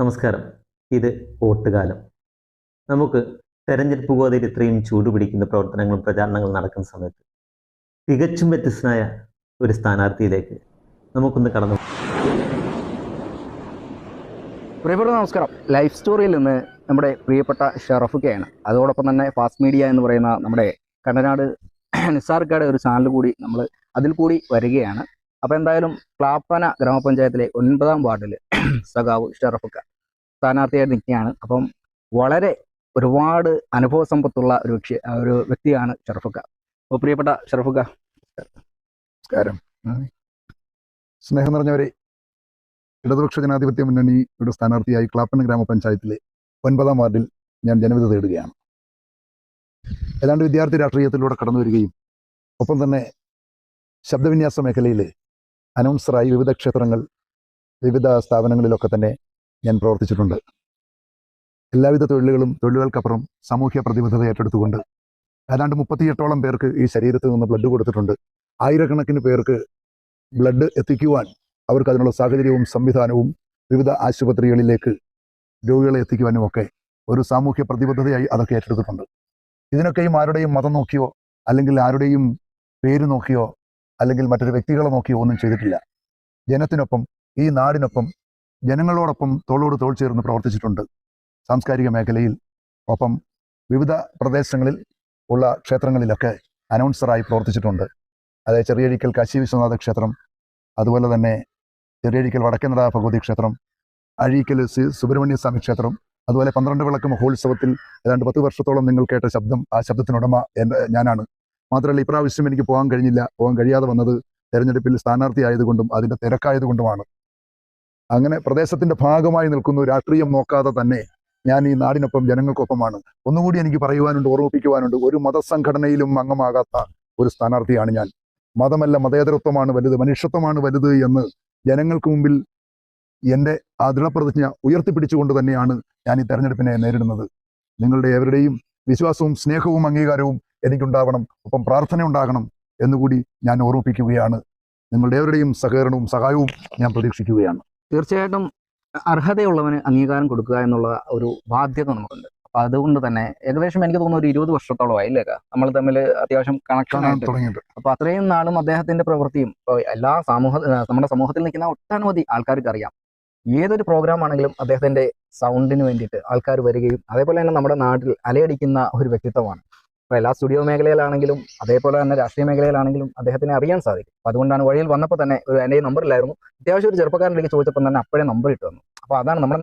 നമസ്കാരം. ഇത് വോട്ടുകാലം നമുക്ക് തെരഞ്ഞെടുപ്പ് ഗോതയിൽ ഇത്രയും ചൂടുപിടിക്കുന്ന പ്രവർത്തനങ്ങളും പ്രചാരണങ്ങളും നടക്കുന്ന സമയത്ത് തികച്ചും വ്യത്യസ്തനായ ഒരു സ്ഥാനാർത്ഥിയിലേക്ക് നമുക്കൊന്ന് കടന്നു പ്രിയപ്പെട്ട നമസ്കാരം. ലൈഫ് സ്റ്റോറിയിൽ നിന്ന് നമ്മുടെ പ്രിയപ്പെട്ട ഷറഫുക്കയാണ്. അതോടൊപ്പം തന്നെ ഫാസ്റ്റ് മീഡിയ എന്ന് പറയുന്ന നമ്മുടെ കണ്ടനാട് നിസാർക്കാട് ഒരു ചാനൽ കൂടി നമ്മൾ അതിൽ കൂടി വരികയാണ്. അപ്പോൾ എന്തായാലും ക്ലാപ്പന ഗ്രാമപഞ്ചായത്തിലെ ഒൻപതാം വാർഡിൽ സഖാവ് ഷറഫുക്ക സ്ഥാനാർത്ഥിയായി നിൽക്കുകയാണ്. അപ്പം വളരെ ഒരുപാട് അനുഭവ സമ്പത്തുള്ള ഒരു വ്യക്തി ഒരു വ്യക്തിയാണ് ഷറഫുക്ക. അപ്പോൾ പ്രിയപ്പെട്ട ഷറഫുക്ക നമസ്കാരം. സ്നേഹം നിറഞ്ഞവരെ ഇടതുപക്ഷ ജനാധിപത്യ മുന്നണിയുടെ സ്ഥാനാർത്ഥിയായി ക്ലാപ്പന ഗ്രാമപഞ്ചായത്തിലെ ഒൻപതാം വാർഡിൽ ഞാൻ ജനവിധി തേടുകയാണ്. ഏതാണ്ട് വിദ്യാർത്ഥി രാഷ്ട്രീയത്തിലൂടെ കടന്നു വരികയും ഒപ്പം തന്നെ ശബ്ദവിന്യാസ മേഖലയിൽ അനൗൺസറായി വിവിധ ക്ഷേത്രങ്ങൾ വിവിധ സ്ഥാപനങ്ങളിലൊക്കെ തന്നെ ഞാൻ പ്രവർത്തിച്ചിട്ടുണ്ട്. എല്ലാവിധ തൊഴിലുകളും തൊഴിലുകൾക്കപ്പുറം സാമൂഹ്യ പ്രതിബദ്ധത ഏറ്റെടുത്തുകൊണ്ട് ഏതാണ്ട് മുപ്പത്തിയെട്ടോളം പേർക്ക് ഈ ശരീരത്തിൽ നിന്ന് ബ്ലഡ് കൊടുത്തിട്ടുണ്ട്. ആയിരക്കണക്കിന് പേർക്ക് ബ്ലഡ് എത്തിക്കുവാൻ അവർക്ക് അതിനുള്ള സാഹചര്യവും സംവിധാനവും വിവിധ ആശുപത്രികളിലേക്ക് രോഗികളെ എത്തിക്കുവാനും ഒക്കെ ഒരു സാമൂഹ്യ പ്രതിബദ്ധതയായി അതൊക്കെ ഏറ്റെടുത്തിട്ടുണ്ട്. ഇതിനൊക്കെയും ആരുടെയും മതം നോക്കിയോ അല്ലെങ്കിൽ ആരുടെയും പേര് നോക്കിയോ അല്ലെങ്കിൽ മറ്റൊരു വ്യക്തികളെ നോക്കി ഒന്നും ചെയ്തിട്ടില്ല. ജനത്തിനൊപ്പം ഈ നാടിനൊപ്പം ജനങ്ങളോടൊപ്പം തോളോട് തോൾ ചേർന്ന് പ്രവർത്തിച്ചിട്ടുണ്ട് സാംസ്കാരിക മേഖലയിൽ. ഒപ്പം വിവിധ പ്രദേശങ്ങളിൽ ഉള്ള ക്ഷേത്രങ്ങളിലൊക്കെ അനൗൺസറായി പ്രവർത്തിച്ചിട്ടുണ്ട്. അതായത് ചെറിയഴിക്കൽ കാശി വിശ്വനാഥ ക്ഷേത്രം അതുപോലെ തന്നെ ചെറിയഴിക്കൽ വടക്കേനട ഭഗവതി ക്ഷേത്രം അഴീക്കൽ സി സുബ്രഹ്മണ്യ സ്വാമി ക്ഷേത്രം അതുപോലെ പന്ത്രണ്ട് വിളക്ക് മഹോത്സവത്തിൽ ഏതാണ്ട് പത്ത് വർഷത്തോളം നിങ്ങൾ കേട്ട ശബ്ദം ആ ശബ്ദത്തിനുടമ എന്റെ ഞാനാണ്. മാത്രമല്ല ഇപ്രാവശ്യം എനിക്ക് പോകാൻ കഴിഞ്ഞില്ല. പോകാൻ കഴിയാതെ വന്നത് തെരഞ്ഞെടുപ്പിൽ സ്ഥാനാർത്ഥി ആയതുകൊണ്ടും അതിന്റെ തിരക്കായതുകൊണ്ടുമാണ്. അങ്ങനെ പ്രദേശത്തിന്റെ ഭാഗമായി നിൽക്കുന്നു. രാഷ്ട്രീയം നോക്കാതെ തന്നെ ഞാൻ ഈ നാടിനൊപ്പം ജനങ്ങൾക്കൊപ്പമാണ്. ഒന്നുകൂടി എനിക്ക് പറയുവാനുണ്ട് ഓർമ്മിപ്പിക്കുവാനുണ്ട്. ഒരു മതസംഘടനയിലും അംഗമാകാത്ത ഒരു സ്ഥാനാർത്ഥിയാണ് ഞാൻ. മതമല്ല മതേതരത്വമാണ് വലുത് മനുഷ്യത്വമാണ് വലുത് എന്ന് ജനങ്ങൾക്ക് മുമ്പിൽ എന്റെ ആ ദൃഢപ്രതിജ്ഞ ഉയർത്തിപ്പിടിച്ചുകൊണ്ട് തന്നെയാണ് ഞാൻ ഈ തെരഞ്ഞെടുപ്പിനെ നേരിടുന്നത്. നിങ്ങളുടെ ഏവരുടെയും വിശ്വാസവും സ്നേഹവും അംഗീകാരവും എനിക്കുണ്ടാവണം ഒപ്പം പ്രാർത്ഥന ഉണ്ടാകണം എന്നുകൂടി ഞാൻ ഓർമ്മിപ്പിക്കുകയാണ്. നിങ്ങളുടെ ഏവരുടെയും സഹകരണവും സഹായവും ഞാൻ പ്രതീക്ഷിക്കുകയാണ്. തീർച്ചയായിട്ടും അർഹതയുള്ളവന് അംഗീകാരം കൊടുക്കുക എന്നുള്ള ഒരു ബാധ്യത നമുക്കുണ്ട്. അപ്പൊ അതുകൊണ്ട് തന്നെ ഏകദേശം എനിക്ക് തോന്നുന്നു ഒരു ഇരുപത് വർഷത്തോളം ആയില്ലേ നമ്മൾ തമ്മിൽ അത്യാവശ്യം കണക്ഷൻ തുടങ്ങിയിട്ടുണ്ട്. തുടങ്ങിയിട്ട് അപ്പൊ അത്രയും നാളും അദ്ദേഹത്തിന്റെ പ്രവൃത്തിയും എല്ലാ സമൂഹ നമ്മുടെ സമൂഹത്തിൽ നിൽക്കുന്ന ഒട്ടനവധി ആൾക്കാർക്ക് അറിയാം. ഏതൊരു പ്രോഗ്രാം ആണെങ്കിലും അദ്ദേഹത്തിന്റെ സൗണ്ടിന് വേണ്ടിയിട്ട് ആൾക്കാർ വരികയും അതേപോലെ തന്നെ നമ്മുടെ നാട്ടിൽ അലയടിക്കുന്ന ഒരു വ്യക്തിത്വമാണ്. അപ്പൊ എല്ലാ സ്റ്റുഡിയോ മേഖലയിലാണെങ്കിലും അതേപോലെ തന്നെ രാഷ്ട്രീയ മേഖലയിലാണെങ്കിലും അദ്ദേഹത്തിനെ അറിയാൻ സാധിക്കും. അപ്പൊ അതുകൊണ്ടാണ് വഴിയിൽ വന്നപ്പോൾ തന്നെ ഒരു എന്റെ നമ്പറിലായിരുന്നു അത്യാവശ്യം ഒരു ചെറുപ്പക്കാരനിലേക്ക് ചോദിച്ചപ്പോൾ തന്നെ അപ്പോഴേ നമ്പർ ഇട്ട് തന്നു. അപ്പോൾ അതാണ് നമ്മുടെ